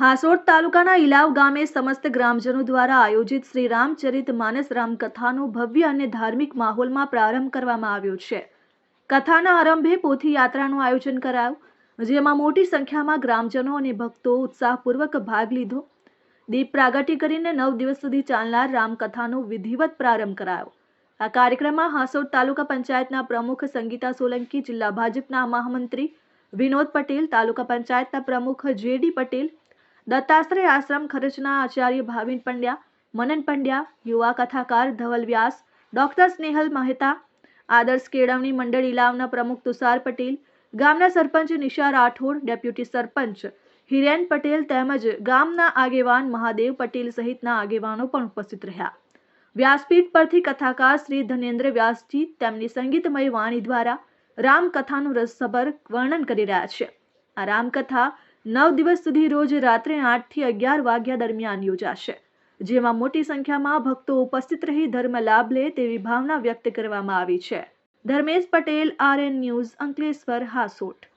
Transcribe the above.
હાસોડ તાલુકાના ઇલાવ ગામે સમસ્ત ગ્રામજનો દ્વારા આયોજિત શ્રી રામચરિત માનસ રામકથાનો ભવ્ય અને ધાર્મિક માહોલમાં પ્રારંભ કરવામાં આવ્યો છે. કથાના આરંભે પોથી યાત્રાનું આયોજન કરાયું. જેમાં મોટી સંખ્યામાં ગ્રામજનો અને ભક્તો ઉત્સાહપૂર્વક ભાગ લીધો. દીપ પ્રાગટ્ય કરીને નવ દિવસ સુધી ચાલનાર રામકથાનો વિધિવત પ્રારંભ કરાયો. આ કાર્યક્રમમાં હાંસોટ તાલુકા પંચાયતના પ્રમુખ સંગીતા સોલંકી, જિલ્લા ભાજપના મહામંત્રી વિનોદ પટેલ, તાલુકા પંચાયતના પ્રમુખ જેડી પટેલ દત્તાશ્રય આશ્રમ ખરચના આચાર્ય ભાવિન પંડ્યા, મનન પંડ્યા, યુવા કથાકાર ધવલ વ્યાસ, ડોક્ટર સ્નેહલ મહેતા, આદર્શ કેળવણી મંડળ ઇલાવના પ્રમુખ તુષાર પટેલ, ગામના સરપંચ નિશા રાઠોડ, ડેપ્યુટી સરપંચ હિરેન પટેલ તેમજ ગામના આગેવાન મહાદેવ પટેલ સહિતના આગેવાનો પણ ઉપસ્થિત રહ્યા. વ્યાસપીઠ પરથી કથાકાર શ્રી ધનેન્દ્ર વ્યાસજી તેમની સંગીતમય વાણી દ્વારા રામકથાનું રસભર વર્ણન કરી રહ્યા છે. આ રામકથા નવ દિવસ સુધી રોજ રાત્રે આઠથી અગિયાર વાગ્યા દરમિયાન યોજાશે, જેમાં મોટી સંખ્યામાં ભક્તો ઉપસ્થિત રહી ધર્મ લાભ લે તેવી ભાવના વ્યક્ત કરવામાં આવી છે. Dharmesh Patel, RN news Ankleshwar, Hansot.